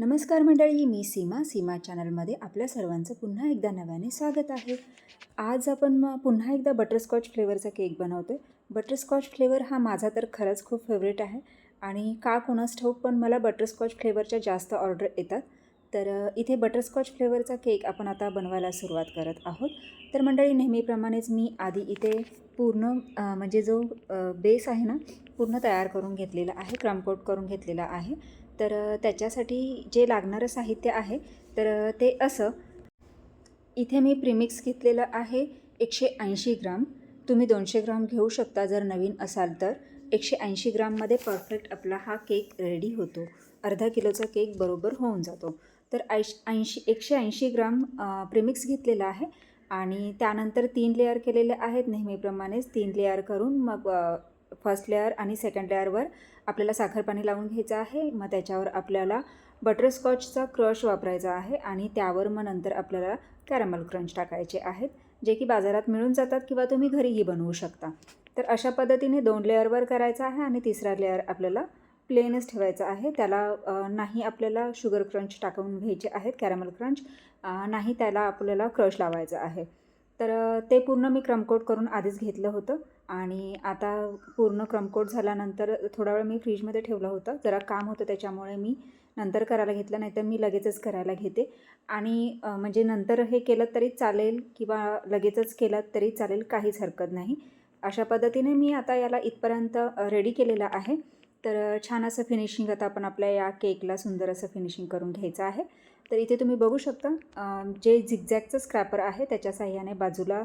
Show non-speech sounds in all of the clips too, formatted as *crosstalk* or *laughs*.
नमस्कार मंडळी मी सीमा सीमा चॅनलमध्ये आपल्या सर्वांचं पुन्हा एकदा नव्याने स्वागत आहे. आज आपण मग पुन्हा एकदा बटरस्कॉच फ्लेवरचा केक बनवतो आहे बटरस्कॉच फ्लेवर हा माझा तर खरंच खूप फेवरेट आहे. आणि का कोणास ठाऊक पण मला बटरस्कॉच फ्लेवरच्या जास्त ऑर्डर येतात. तर इथे बटरस्कॉच फ्लेवरचा केक आपण आता बनवायला सुरुवात करत आहोत. तर मंडळी नेहमीप्रमाणेच मी आधी इथे पूर्ण म्हणजे जो बेस आहे ना पूर्ण तयार करून घेतलेला आहे क्रमकोट करून घेतलेला आहे. तर त्याच्यासाठी जे लागणारं साहित्य आहे तर ते असं. इथे मी प्रीमिक्स घेतलेलं आहे एकशे ऐंशी ग्राम. तुम्ही दोनशे ग्राम घेऊ शकता जर नवीन असाल तर. एकशे ऐंशी ग्राममध्ये परफेक्ट आपला हा केक रेडी होतो. अर्धा किलोचा केक बरोबर होऊन जातो. तर ऐश ऐंशी एकशे ऐंशी ग्राम प्रीमिक्स घेतलेला आहे. आणि त्यानंतर तीन लेअर केलेले आहेत नेहमीप्रमाणेच. तीन लेअर करून मग फर्स्ट लेअर आणि सेकंड लेअरवर आपल्याला साखर पाणी लावून घ्यायचं आहे. मग त्याच्यावर आपल्याला बटरस्कॉचचा क्रश वापरायचा आहे आणि त्यावर मग नंतर आपल्याला कॅरमल क्रंच टाकायचे आहेत जे की बाजारात मिळून जातात किंवा तुम्ही घरीही बनवू शकता. तर अशा पद्धतीने दोन लेअरवर करायचं आहे आणि तिसरा लेअर आपल्याला प्लेनच ठेवायचा आहे. त्याला नाही आपल्याला शुगर क्रंच टाकून घ्यायचे आहेत कॅरमल क्रंच नाही त्याला आपल्याला क्रश लावायचं आहे. तर ते पूर्ण मी क्रमकोट करून आधीच घेतलं होतं. आणि आता पूर्ण क्रमकोट झाल्यानंतर थोडा वेळ मी फ्रीजमध्ये ठेवलं होतं. जरा काम होतं त्याच्यामुळे मी नंतर करायला घेतलं नाही तर मी लगेचच करायला घेते. आणि म्हणजे नंतर हे केलं तरी चालेल किंवा लगेचच केलं तरी चालेल काहीच हरकत नाही. अशा पद्धतीने मी आता याला इथपर्यंत रेडी केलेलं आहे. तर छान असं फिनिशिंग आता आपण आपल्या या केकला सुंदर असं फिनिशिंग करून घ्यायचं आहे. तर इथे तुम्ही बघू शकता जे झिगझॅगचं स्क्रॅपर आहे त्याच्या साह्याने बाजूला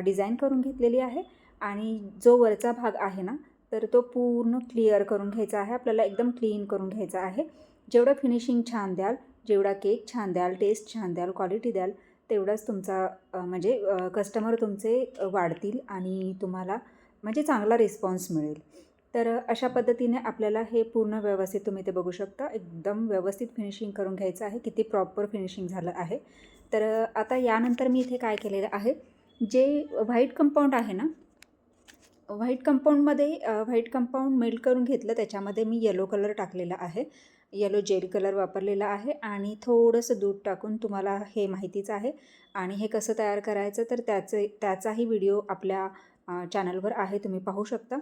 डिझाईन करून घेतलेली आहे. आणि जो वरचा भाग आहे ना तर तो पूर्ण क्लिअर करून घ्यायचा आहे. आपल्याला एकदम क्लीन करून घ्यायचा आहे. जेवढं फिनिशिंग छान द्याल जेवढा केक छान द्याल टेस्ट छान द्याल क्वालिटी द्याल तेवढाच तुमचा म्हणजे कस्टमर तुमचे वाढतील आणि तुम्हाला म्हणजे चांगला रिस्पॉन्स मिळेल. तर अशा पद्धतीने आपल्याला हे पूर्ण व्यवस्थित तुम्ही ते बघू शकता. एकदम व्यवस्थित फिनिशिंग करून घ्यायचं आहे. किती प्रॉपर फिनिशिंग झालं आहे. तर आता यानंतर मी इथे काय केलेलं आहे? जे व्हाईट कंपाऊंड आहे ना व्हाईट कंपाऊंडमध्ये व्हाईट कंपाऊंड मेल्ट करून घेतलं. त्याच्यामध्ये मी येलो कलर टाकलेला आहे. येलो जेल कलर वापरलेला आहे आणि थोडंसं दूध टाकून तुम्हाला हे माहितीच आहे. आणि हे कसं तयार करायचं तर त्याचे त्याचाही व्हिडिओ आपल्या चॅनलवर आहे तुम्ही पाहू शकता.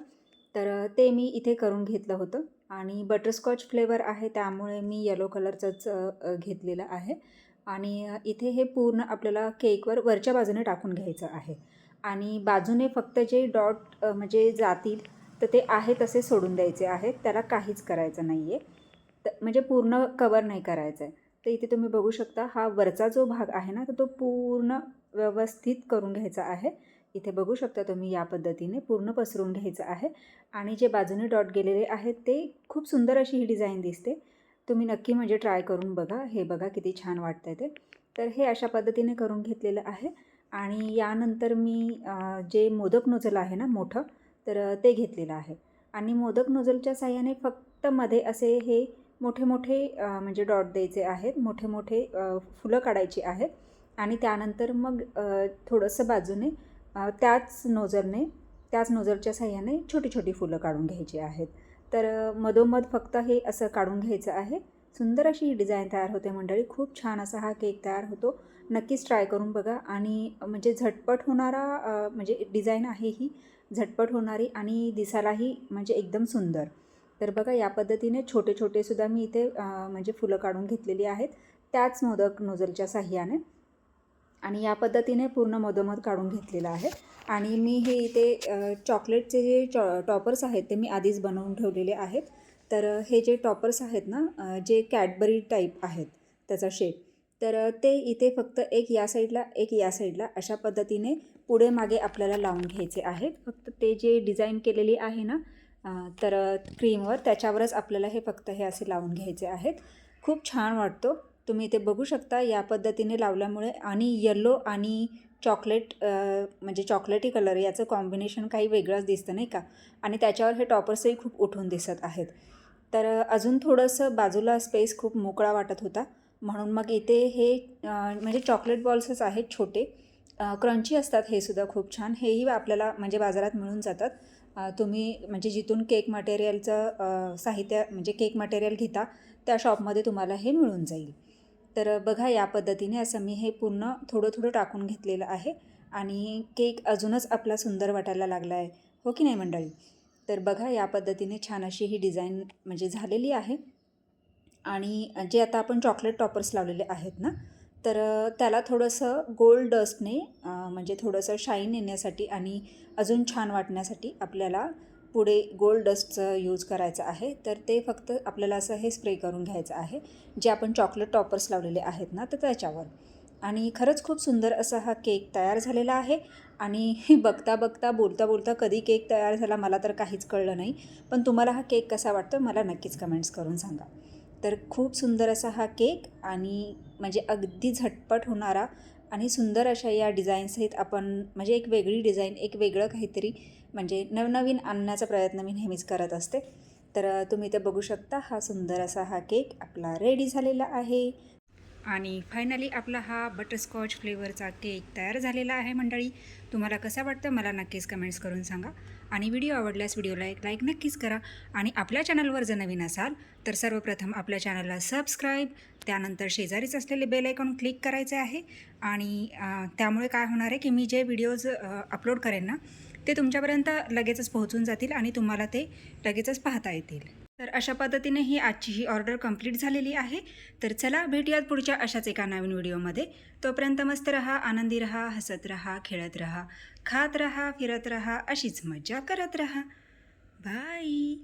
तर ते मी इथे करून घेतलं होतं. आणि बटरस्कॉच फ्लेवर आहे त्यामुळे मी येलो कलरचंच घेतलेलं आहे. आणि इथे हे पूर्ण आपल्याला केकवर वरच्या बाजूने टाकून घ्यायचं आहे. आणि बाजूने फक्त जे डॉट म्हणजे जातील तर ते आहे तसे सोडून द्यायचे आहेत. त्याला काहीच करायचं नाही आहे तर म्हणजे पूर्ण कवर नाही करायचं आहे तर इथे तुम्ही बघू शकता हा वरचा जो भाग आहे ना तर तो पूर्ण व्यवस्थित करून घ्यायचा आहे. इथे बघू शकता तुम्ही या पद्धतीने पूर्ण पसरून घ्यायचं आहे. आणि जे बाजूने डॉट गेलेले आहेत ते खूप सुंदर अशी ही डिझाईन दिसते. तुम्ही नक्की म्हणजे ट्राय करून बघा. हे बघा किती छान वाटतं आहे ते. तर हे अशा पद्धतीने करून घेतलेलं आहे. आणि यानंतर मी जे मोदक नोझल आहे ना मोठं तर ते घेतलेलं आहे. आणि मोदक नोझलच्या साह्याने फक्त मध्ये असे हे मोठे मोठे म्हणजे डॉट द्यायचे आहेत मोठे मोठे फुलं काढायची आहेत. आणि त्यानंतर मग थोडंसं बाजूने त्याच नोझलने त्याच नोझलच्या साह्याने छोटी छोटी फुलं काढून घ्यायची आहेत. तर मधोमध फक्त हे असं काढून घ्यायचं आहे. सुंदर अशी ही डिझाईन तयार होते मंडळी. खूप छान असा हा केक तयार होतो. नक्कीच ट्राय करून बघा. आणि म्हणजे झटपट होणारा म्हणजे डिझाईन आहे ही. झटपट होणारी आणि दिसायलाही म्हणजे एकदम सुंदर. तर बघा या पद्धतीने छोटे छोटे सुद्धा मी इथे म्हणजे फुलं काढून घेतलेली आहेत. त्याच मोदक नोझलच्या साह्याने. आणि या पद्धतीने पूर्ण मधोमध काढून घेतलेलं आहे. आणि मी हे इथे चॉकलेटचे जे चॉ टॉपर्स आहेत ते मी आधीच बनवून ठेवलेले आहेत. तर हे जे टॉपर्स आहेत ना जे कॅडबरी टाईप आहेत त्याचा शेप तर ते इथे फक्त एक या साईडला एक या साईडला अशा पद्धतीने पुढे मागे आपल्याला लावून घ्यायचे आहेत फक्त ते जे डिझाईन केलेली आहे ना तर क्रीमवर त्याच्यावरच आपल्याला हे फक्त हे असे लावून घ्यायचे आहेत. खूप छान वाटतो. तुम्ही इथे बघू शकता या पद्धतीने लावल्यामुळे आणि येलो आणि चॉकलेट म्हणजे चॉकलेटी कलर याचं कॉम्बिनेशन काही वेगळंच दिसतं नाही का? आणि त्याच्यावर हे टॉपर्सही खूप उठून दिसत आहेत. तर अजून थोडंसं बाजूला स्पेस खूप मोकळा वाटत होता. म्हणून मग इथे हे म्हणजे चॉकलेट बॉल्सच आहेत छोटे. क्रंची असतात हे सुद्धा खूप छान. हेही आपल्याला म्हणजे बाजारात मिळून जातात. तुम्ही म्हणजे जिथून केक मटेरियलचं साहित्य म्हणजे केक मटेरियल घेता त्या शॉपमध्ये तुम्हाला हे मिळून जाईल. तर बघा या पद्धतीने असं मी हे पूर्ण थोडं थोडं टाकून घेतलेलं आहे आणि केक अजूनच आपला सुंदर वाटायला लागला आहे. हो की नाही मंडळी? तर बघा या पद्धतीने छान अशी ही डिझाईन म्हणजे झालेली आहे. आणि जे आता आपण चॉकलेट टॉपर्स लावलेले आहेत ना तर त्याला थोडंसं गोल्ड डस्टने म्हणजे थोडंसं शाईन येण्यासाठी आणि अजून छान वाटण्यासाठी आपल्याला पुढे गोल्ड डस्टचं यूज करायचं आहे तर ते फक्त आपल्याला असं हे स्प्रे करून घ्यायचं आहे जे आपण चॉकलेट टॉपर्स लावलेले आहेत ना तर त्याच्यावर. आणि खरंच खूप सुंदर असा हा केक तयार झालेला आहे आणि *laughs* बघता बघता बोलता बोलता कधी केक तयार झाला मला तर काहीच कळलं नाही पण तुम्हाला हा केक कसा वाटतो मला नक्कीच कमेंट्स करून सांगा. तर खूप सुंदर असा हा केक आणि म्हणजे अगदी झटपट होणारा आणि सुंदर अशा या डिझाईन्सहित आपण म्हणजे एक वेगळी डिझाईन एक वेगळं काहीतरी म्हणजे नवनवीन आणण्याचा प्रयत्न मी नेहमीच करत असते. तर तुम्ही ते बघू शकता हा सुंदर असा हा केक आपला रेडी झालेला आहे. आणि फायनली आपला हा बटरस्कॉच फ्लेवरचा केक तयार झालेला आहे मंडळी. तुम्हाला कसा वाटतं मला नक्कीच कमेंट्स करून सांगा. आणि व्हिडिओ आवडल्यास व्हिडिओला एक लाईक नक्कीच करा. आणि आपल्या चॅनलवर जर नवीन असाल तर सर्वप्रथम आपल्या चॅनलला सबस्क्राईब त्यानंतर शेजारीच असलेले बेल आयकॉन क्लिक करायचे आहे. आणि त्यामुळे काय होणार आहे की मी जे व्हिडिओज अपलोड करेन ना ते तुमच्यापर्यंत लगेचच पोहोचून जातील आणि तुम्हाला ते लगेचच पाहता येतील. तर अशा पद्धतीने ही आजची ही ऑर्डर कंप्लीट झालेली आहे. तर चला भेटूयात पुढच्या अशाच एका नवीन व्हिडिओमध्ये. तोपर्यंत मस्त रहा आनंदी रहा हसत रहा खेळत रहा खात रहा फिरत रहा अशीच मजा करत रहा. बाय.